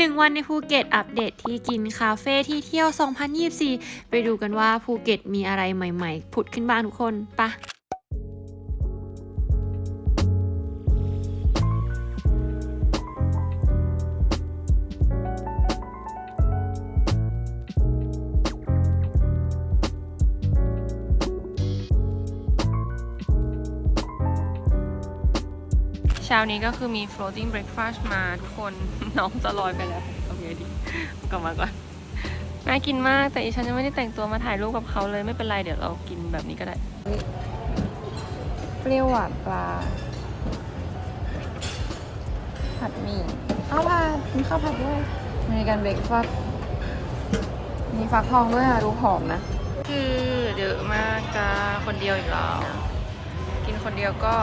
1 วันในภูเก็ตอัปเดตที่กินคาเฟ่ที่เที่ยว 2024 ไปดูกันว่าภูเก็ตมีอะไรใหม่ ๆ ผุดขึ้นบ้างทุกคนปะ ช้านี้ก็คือมี floating breakfast มาทุกคน น้องจะลอยไปแล้วทำไงดีกลับมาก่อนน่ากินมากแต่อีฉันยังไม่ได้แต่งตัวมาถ่ายรูปกับเขาเลยไม่เป็นไรเดี๋ยวเรากินแบบนี้ก็ได้ เปรี้ยวหวานปลา ผัดหมี่ข้าวผัดมีข้าวผัดด้วยมีการเบรกฟาสมีฟักทองด้วยอะดูหอมนะ คือเยอะมากจ้าคนเดียวอีกแล้ว กินคนเดียวก็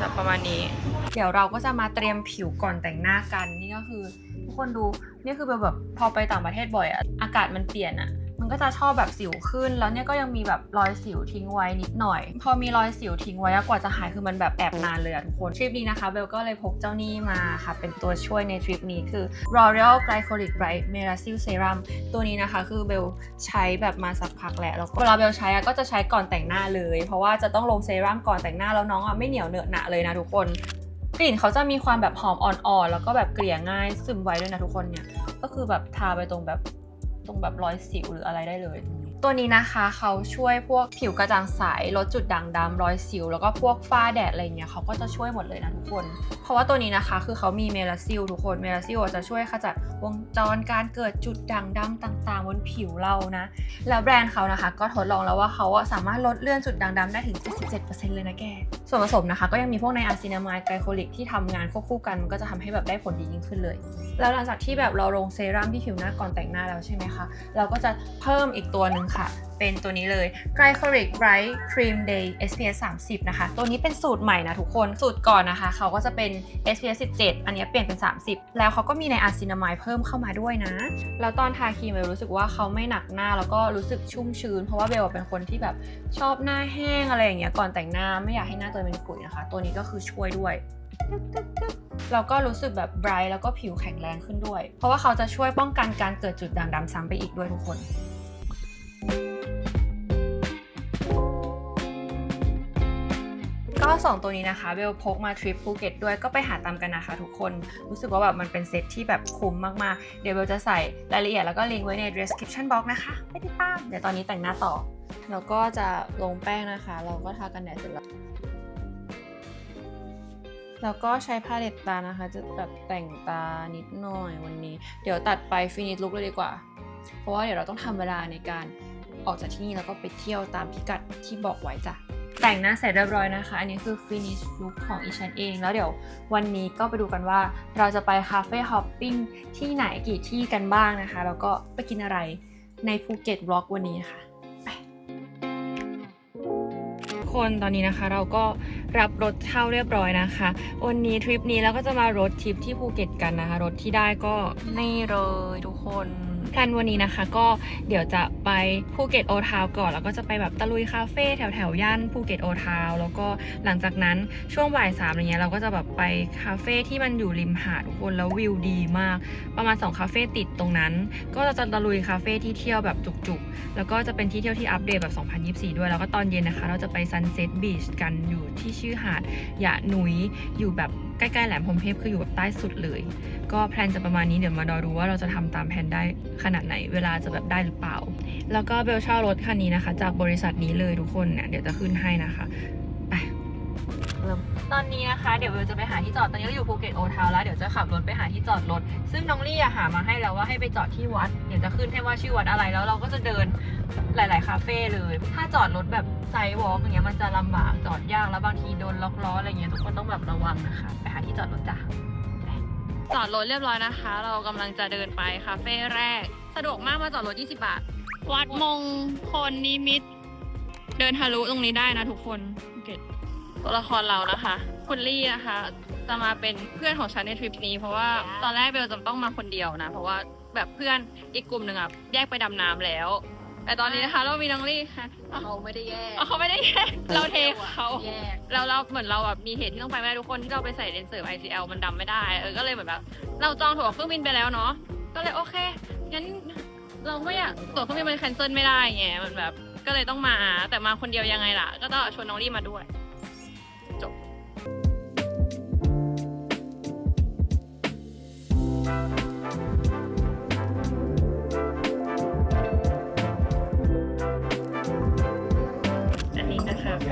จะประมาณนี้ เดี๋ยวเราก็จะมาเตรียมผิวก่อนแต่งหน้ากัน นี่ก็คือทุกคนดูนี่คือแบบพอไปต่างประเทศบ่อยอะอากาศมันเปลี่ยนอะมันก็จะชอบแบบสิวขึ้น แล้วเนี่ยก็ยังมีแบบรอยสิวทิ้งไว้นิดหน่อย พอมีรอยสิวทิ้งไว้กว่าจะหายคือมันแบบแอบนานเลยอะทุกคนทริปนี้นะคะเบลก็เลยพกเจ้านี่มาค่ะ เป็นตัวช่วยในทริปนี้คือ L'Oreal Glycolic Bright Melasil Serum ตัวนี้นะคะ คือเบลใช้แบบมาสักพักแล้วแล้วเวลาเบลใช้ก็จะใช้ก่อนแต่งหน้าเลย เพราะว่าจะต้องลงเซรั่มก่อนแต่งหน้าแล้วน้องอะไม่เหนียวเหนอะหนะเลยนะทุกคน กลิ่นเขาจะมีความแบบหอมอ่อนๆ แล้วก็แบบเกลี่ยง่ายซึมไวด้วยนะทุกคนเนี่ย ก็คือแบบทาไปตรงแบบตรงแบบรอยสิวหรืออะไรได้เลยตัวนี้นะคะเขาช่วยพวกผิวกระจ่างใสลดจุดด่างดำรอยสิว แล้วก็พวกฝ้าแดดอะไรเงี้ยเขาก็จะช่วยหมดเลยนะทุกคน เพราะว่าตัวนี้นะคะคือเขามีเมลาซิลทุกคนเมลาซิลจะช่วยขจัดวงจรการเกิดจุดด่างดำต่างๆ บนผิวเรานะ แล้วแบรนด์เขานะคะ ก็ทดลองแล้วว่าเขาสามารถลดเลื่อนจุดด่างดำได้ถึง77%เลยนะแก ส่วนผสมนะคะก็ยังมีพวกในอะซินามายไกลโคลิกที่ทำงานควบคู่กันมันก็จะทำให้แบบได้ผลดียิ่งขึ้นเลย แล้วหลังจากที่แบบเราลงเซรั่มที่ผิวหน้าก่อนแต่งหน้าแล้วใช่ไหมคะ เราก็จะเพิ่มอีกตัวหนึ่งค่ะ เป็นตัวนี้เลย Glycolic Bright Cream Day SPF 30 นะคะ ตัวนี้เป็นสูตรใหม่นะทุกคน สูตรก่อนนะคะ เขาก็จะเป็น SPF 17 อันนี้เปลี่ยนเป็น 30 แล้วเขาก็มีในอะซินามายเพิ่มเข้ามาด้วยนะ แล้วตอนทาครีมเบลรู้สึกว่าเขาไม่หนักหน้าแล้วก็รู้สึกชุ่มชื้น เพราะว่าเบลเป็นคนที่แบบชอบหน้าแห้งอะไรอย่างเงี้ยก่อนแต่งหน้าไม่อยากให้หน้าตัวเองเป็นขุยนะคะ ตัวนี้ก็คือช่วยด้วยแล้วก็รู้สึกแบบไบรท์แล้วก็ผิวแข็งแรงขึ้นด้วย เพราะว่าเขาจะช่วยป้องกันการเกิดจุดด่างดำซ้ำไปอีกด้วยทุกคน ก็สองตัวนี้นะคะเบลพกมาทริปภูเก็ตด้วยก็ไปหาตามกันนะคะทุกคน รู้สึกว่าแบบมันเป็นเซตที่แบบคุ้มมากๆ เดี๋ยวเบลจะใส่รายละเอียดแล้วก็ลิงก์ไว้ใน description box นะคะไปติดตามเดี๋ยวตอนนี้แต่งหน้าต่อ แล้วก็จะลงแป้งนะคะ เราก็ทากันแดดเสร็จแล้วแล้วก็ใช้พาเลตตานะคะ จะแบบแต่งตานิดหน่อยวันนี้ เดี๋ยวตัดไปฟินิชลุกเลยดีกว่า เพราะว่าเดี๋ยวเราต้องทำเวลาในการออกจากที่นี่แล้วก็ไปเที่ยวตามพิกัดที่บอกไว้จ้ะ แต่งหน้าเสร็จเรียบร้อยนะคะ อันนี้คือ finish look ของอีชันเอง แล้วเดี๋ยววันนี้ก็ไปดูกันว่าเราจะไปคาเฟ่ฮอปปิ้งที่ไหนกี่ที่กันบ้างนะคะ แล้วก็ไปกินอะไรในภูเก็ตบล็อกวันนี้ค่ะคนตอนนี้นะคะเราก็รับรถเช่าเรียบร้อยนะคะ วันนี้ทริปนี้เราก็จะมารถทริปที่ภูเก็ตกันนะคะ รถที่ได้ก็นี่เลยทุกคน แพลนวันนี้นะคะ ก็เดี๋ยวจะไปภูเก็ตโอทาวก่อนแล้วก็จะไปแบบตะลุยคาเฟ่แถวแถวย่านภูเก็ตโอทาวแล้วก็หลังจากนั้นช่วงบ่ายสามอะไรเงี้ยเราก็จะแบบไปคาเฟ่ที่มันอยู่ริมหาดทุกคนแล้ววิวดีมาก ประมาณ 2 คาเฟ่ติดตรงนั้น ก็จะตะลุยคาเฟ่ที่เที่ยวแบบจุกๆ แล้วก็จะเป็นที่เที่ยวที่อัปเดตแบบ 2024 ด้วย แล้วก็ตอนเย็นนะคะ เราจะไป Sunset Beach กันอยู่ที่ชื่อหาดยาหนุยอยู่แบบ ใกล้ๆแหลมพรมเทพคืออยู่แบบใต้สุดเลย ก็แพลนจะประมาณนี้เดี๋ยวมารอดูว่าเราจะทำตามแผนได้ขนาดไหน เวลาจะแบบได้หรือเปล่า แล้วก็เบลเช่ารถคันนี้นะคะ จากบริษัทนี้เลยทุกคนเนี่ยเดี๋ยวจะขึ้นให้นะคะไปเริ่มตอนนี้นะคะเดี๋ยวเบลจะไปหาที่จอดตอนนี้เราอยู่ภูเก็ตโอทาวแล้วเดี๋ยวจะขับรถไปหาที่จอดรถ ซึ่งน้องลี่อะหามาให้แล้วว่าให้ไปจอดที่วัด เดี๋ยวจะขึ้นให้ว่าชื่อวัดอะไรแล้วเราก็จะเดิน หลาย ๆ คาเฟ่เลย ถ้าจอดรถแบบไซด์วอล์กอย่างเงี้ยมันจะลำบากจอดยากแล้วบางทีโดนล็อกล้ออะไรเงี้ยทุกคนต้องแบบระวังนะคะ ไปหาที่จอดรถจ้ะจอดรถเรียบร้อยนะคะ เรากำลังจะเดินไปคาเฟ่แรก สะดวกมากมาจอดรถ 20 บาท วัดมงคลนิมิต เดินทะลุตรงนี้ได้นะทุกคนเกตตัวละครเรานะคะ คุณลี่นะคะ จะมาเป็นเพื่อนของฉันในทริปนี้ เพราะว่าตอนแรกเบลจะต้องมาคนเดียวนะ เพราะว่าแบบเพื่อนอีกกลุ่มหนึ่งอะแยกไปดำน้ำแล้ว แต่ตอนนี้นะคะเรามีน้องลี่ค่ะเขาไม่ได้แยกอ๋อเขาไม่ได้แยกเราเทเขาแยกแล้วเราเหมือนเราแบบมีเหตุที่ต้องไปไม่ได้ทุกคนที่เราไปใส่เลนส์เสริม ICL มันดำไม่ได้เออก็เลยเหมือนแบบเราจองตั๋วเครื่องบินไปแล้วเนาะก็เลยโอเคงั้นเราไม่อยากตั๋วเครื่องบินมันแคนเซิลไม่ได้ไงมันแบบก็เลยต้องมาแต่มาคนเดียวยังไงล่ะ ก็ต้องชวนน้องลี่มาด้วย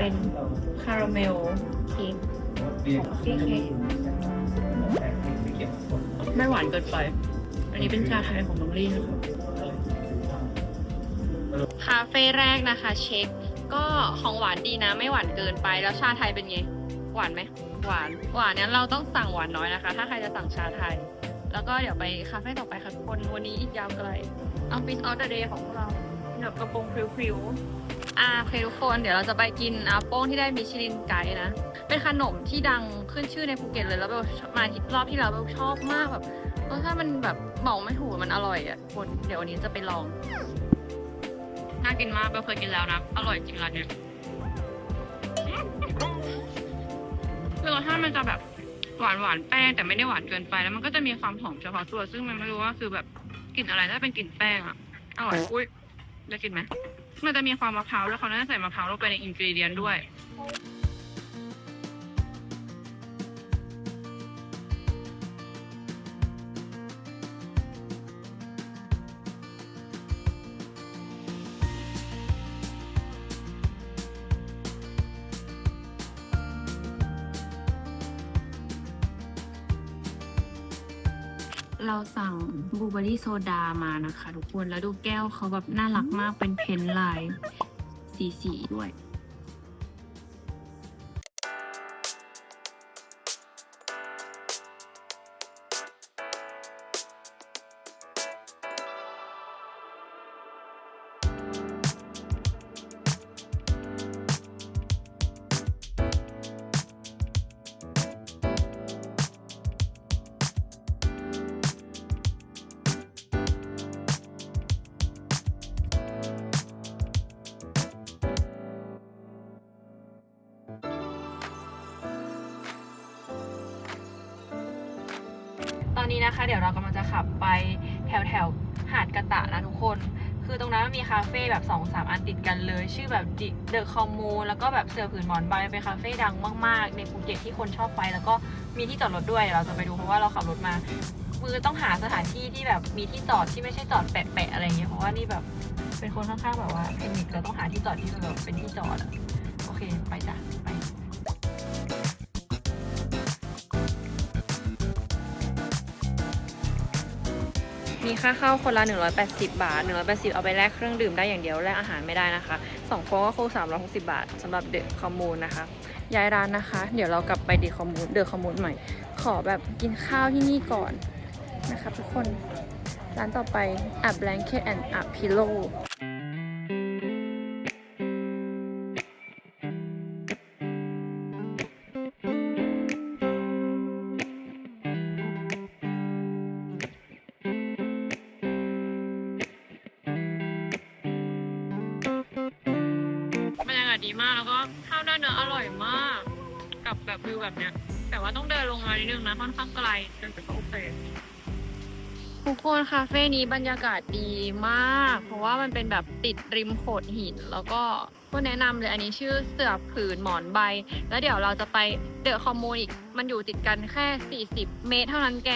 เป็นคาราเมลเค้กพี่เค้กไม่หวานเกินไป อันนี้เป็นชาไทยของน้องลี่นะคะคาเฟ่แรกนะคะ เช็ค ก็ของหวานดีนะ ไม่หวานเกินไปแล้วชาไทยเป็นไง หวานไหมหวาน หวานนี่ยเราต้องสั่งหวานน้อยนะคะ ถ้าใครจะสั่งชาไทย แล้วก็เดี๋ยวไปคาเฟ่ต่อไปค่ะทุกคนวันนี้อีกยาวไกลเอาฟิสออเดอร์เดย์ของพวกเราแบบกระโปรงพริ้วๆ อ่าโอเคทุกคนเดี๋ยวเราจะไปกินอาโป้งที่ได้มิชลินไกด์นะ เป็นขนมที่ดังขึ้นชื่อในภูเก็ตเลยแล้วเบลมาที่รอบที่แล้วเบลชอบมากแบบรสชาติมันแบบบอกไม่ถูกมันอร่อยอะคนเดี๋ยววันนี้จะไปลองน่ากินมากเบลเคยกินแล้วนะอร่อยจริงร้านเนี้ยคือรสชาติมันจะแบบหวานหวานแป้งแต่ไม่ได้หวานเกินไปแล้วมันก็จะมีความหอมเฉพาะตัว ซึ่งมันไม่รู้ว่าคือแบบกลิ่นอะไรถ้าเป็นกลิ่นแป้งอะอร่อยอุ้ยได้กินไหม มันจะมีความมะพร้าวแล้วเขาน่าจะใส่มะพร้าวลงไปในอินกรีเดียนด้วย เราสั่งบลูเบอรี่โซดามานะคะ ทุกคน แล้วดูแก้วเขาแบบน่ารักมากเป็นเพนท์ลายสีสีๆด้วย นี้นะคะ เดี๋ยวเรากำลังจะขับไปแถวแถวหาดกระตะนะทุกคน คือตรงนั้นมันมีคาเฟ่แบบ2อสามอันติดกันเลย ชื่อแบบเดอะคอมมูแล้วก็แบบเสือผืนหมอนใบเป็นคาเฟ่ดังมากๆ ในภูเก็ตที่คนชอบไป แล้วก็มีที่จอดรถด้วย เราจะไปดูเพราะว่าเราขับรถมาคือต้องหาสถานที่ที่แบบมีที่จอดที่ไม่ใช่จอดแปะๆอะไรเงี้ยเพราะว่านี่แบบเป็นคนค่อนข้างแบบว่าเทคนิคเราต้องหาที่จอดที่แบบเป็นที่จอดอะโอเคไปจ้ะไป มีค่าเข้าคนละ 180 บาท 180 เอาไปแลกเครื่องดื่มได้อย่างเดียวแลกอาหารไม่ได้นะคะ2คนก็คือ360 บาทสำหรับเดอะคอมมูนนะคะ ย้ายร้านนะคะ เดี๋ยวเรากลับไปเดอะคอมมูนเดอะคอมมูนใหม่ ขอแบบกินข้าวที่นี่ก่อนนะคะทุกคนร้านต่อไป A Blanket and A Pillow บพิโล ดีมากแล้วก็ข้าวหน้าเนื้ออร่อยมาก กับแบบวิวแบบเนี้ย แต่ว่าต้องเดินลงมานิดนึงนะค่อนข้างไกลเดินไปก็โอเคทุกคนคาเฟ่นี้บรรยากาศดีมาก เพราะว่ามันเป็นแบบติดริมโขดหิน แล้วก็ก็แนะนำเลยอันนี้ชื่อเสือผืนหมอนใบ แล้วเดี๋ยวเราจะไปเดอะคอมมูนอีก มันอยู่ติดกันแค่ 40 เมตรเท่านั้นแก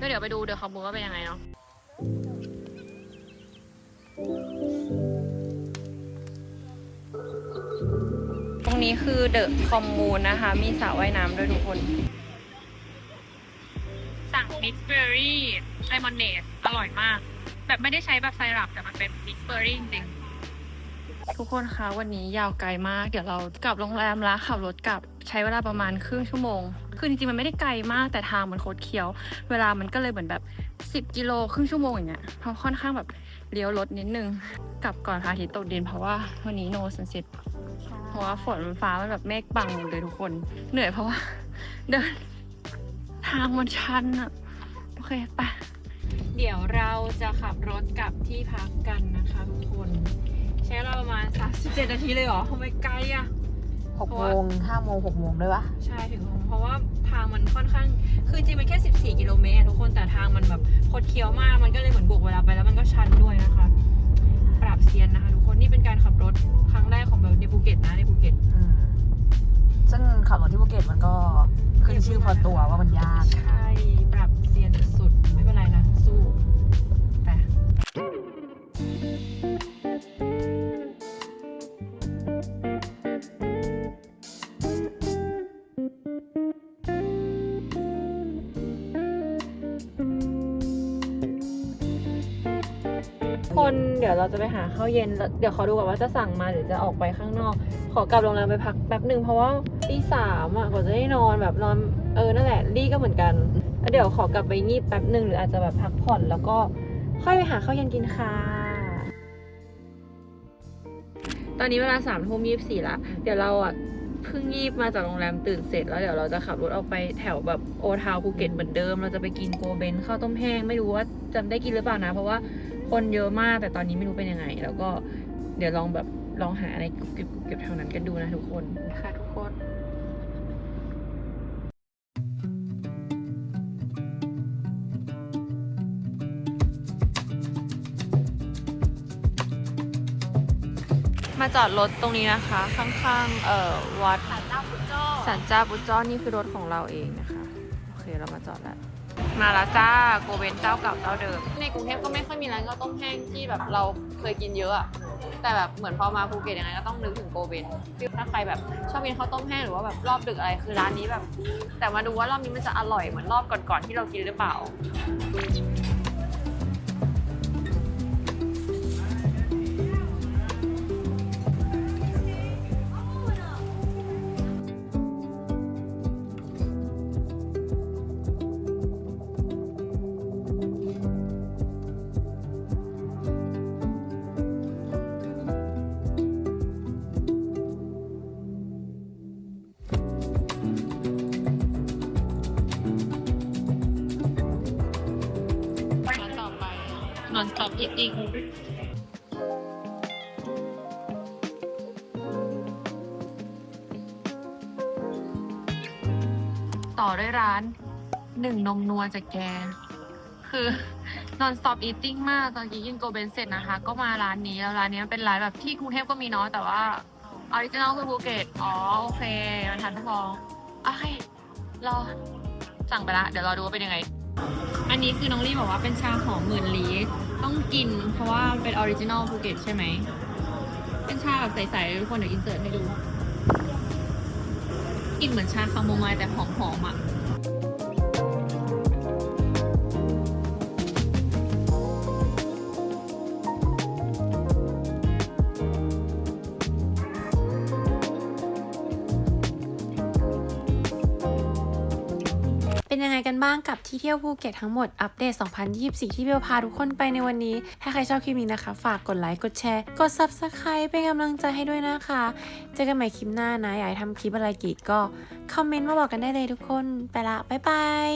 ก็เดี๋ยวไปดูเดอะคอมมูนว่าเป็นยังไงเนาะ รงนี้คือเดอะคอมมูนนะคะ มีสระว่ายน้ำด้วยทุกคน สั่งมิกซ์เบอร์รี่ไลมอนเนดอร่อยมาก แบบไม่ได้ใช้แบบไซรัปแต่มันเป็นมิกซ์เบอร์รี่จริงๆทุกคนคะวันนี้ยาวไกลมาก เดี๋ยวเรากลับโรงแรมแล้วขับรถกลับใช้เวลาประมาณครึ่งชั่วโมง คือจริงๆ มันไม่ได้ไกลมากแต่ทางมันโคตรเคี้ยว เวลามันก็เลยเหมือนแบบ 10 กิโลครึ่งชั่วโมงอย่างเงี้ยเพราะค่อนข้างแบบเลี้ยวรถนิดนึง กลับก่อนพระอาทิตย์ตกดินเพราะว่าวันนี้โนสันเซ็ตเพ ราะว่าฝนฟ้ามันแบบเมฆบังหมดเลยทุกคน เหนื่อยเพราะว่า เดิน ทางมันชันอะโอเคไปเดี๋ยวเราจะขับรถกลับที่พักกันนะคะทุกคน ใช้เวลาประมาณ37นาทีเลยเหรอทำไมไกลอะหกโมงห้าโมงหกโมงด้วยวะใช่ถึงเพราะว่าทางมันค่อนข้างคือจริงๆมันแค่ 14 กิโลเมตรอะทุกคนแต่ทางมันแบบคดเคี้ยวมากมันก็เลยเหมือนบวกเวลาไปแล้วมันก็ชันด้วยนะคะ ก็ตนะในภูเก็ต อืมซึ่งขับรถที่ภูเก็ตมันก็ขึ้นชื่อพอตัวว่ามันยาก ใช่ คนเดี๋ยวเราจะไปหาข้าวเย็น เดี๋ยวขอดูก่อนว่าจะสั่งมาหรือจะออกไปข้างนอก ขอกลับโรงแรมไปพักแป๊บหนึ่งเพราะว่าตีสามอะกว่าจะได้นอนแบบนอนเออนั่นแหละลี่ก็เหมือนกันเดี๋ยวขอกลับไปงีบแป๊บหนึ่งหรืออาจจะแบบพักผ่อนแล้วก็ค่อยไปหาข้าวเย็นกินค่ะ ตอนนี้เวลาสามทุ่มยี่สิบสี่ละเดี๋ยวเราอะเพิ่งยีบมาจากโรงแรมตื่นเสร็จแล้วเดี๋ยวเราจะขับรถออกไปแถวแบบโอทาวภูเก็ตเหมือนเดิม เราจะไปกินโกเบนข้าวต้มแห้งไม่รู้ว่าจะได้กินหรือเปล่านะ เพราะว่า คนเยอะมากแต่ตอนนี้ไม่รู้เป็นยังไง แล้วก็เดี๋ยวลองแบบลองหาอะไรกรุบกริบกรุบกริบแถวนั้นกันดูนะทุกคนค่ะทุกคนมาจอดรถตรงนี้นะคะ ข้างๆเอ่อวัดสารเจ้าพุทธจ้อสันจ้าบุจจอนี่คือรถของเราเองนะคะ โอเคเรามาจอดแล้ว มาแล้วจ้าโกเวนเจ้าเก่าเจ้าเดิม ในกรุงเทพก็ไม่ค่อยมีร้านข้าวต้มแห้งที่แบบเราเคยกินเยอะอะแต่แบบเหมือนพอมาภูเก็ตยังไงก็ต้องนึกถึงโกเบนถ้าใครแบบชอบกินข้าวต้มแห้งหรือว่าแบบรอบดึกอะไรคือร้านนี้แบบ แต่มาดูว่ารอบนี้มันจะอร่อยเหมือนรอบก่อนๆที่เรากินหรือเปล่า ต่อด้วยร้านหนึ่งนมนัวจากแก คือ non stop eating มากตอนกี้กินโกเบนเสร็จนะคะ ก็มาร้านนี้แล้วร้านนี้มันเป็นร้านแบบที่กรุงเทพก็มีเนาะแต่ว่าออริจินอลคือภูเก็ตอ๋อโอเค มันทันทองโอเครอสั่งไปละ เดี๋ยวรอดูว่าเป็นยังไง อันนี้คือน้องลี่บอกว่าเป็นชาหอมหมื่นลี ต้องกินเพราะว่าเป็นออริจินอลภูเก็ตใช่ไหม เป็นชาแบบใสๆทุกคนเดี๋ยวอินเสิร์ตให้ดูกลิ่นเหมือนชาคาโมไมล์แต่หอมๆอะ เป็นยังไงกันบ้างกับที่เที่ยวภูเก็ตทั้งหมดอัปเดต 2024 ที่เบลพาทุกคนไปในวันนี้ ถ้าใครชอบคลิปนี้นะคะ ฝากกดไลค์ กดแชร์ กด Subscribe เป็นกำลังใจให้ด้วยนะคะ เจอกันใหม่คลิปหน้านะ อยากให้ทำคลิปอะไรกีก็ คอมเมนต์มาบอกกันได้เลยทุกคน ไปละ บ๊ายบาย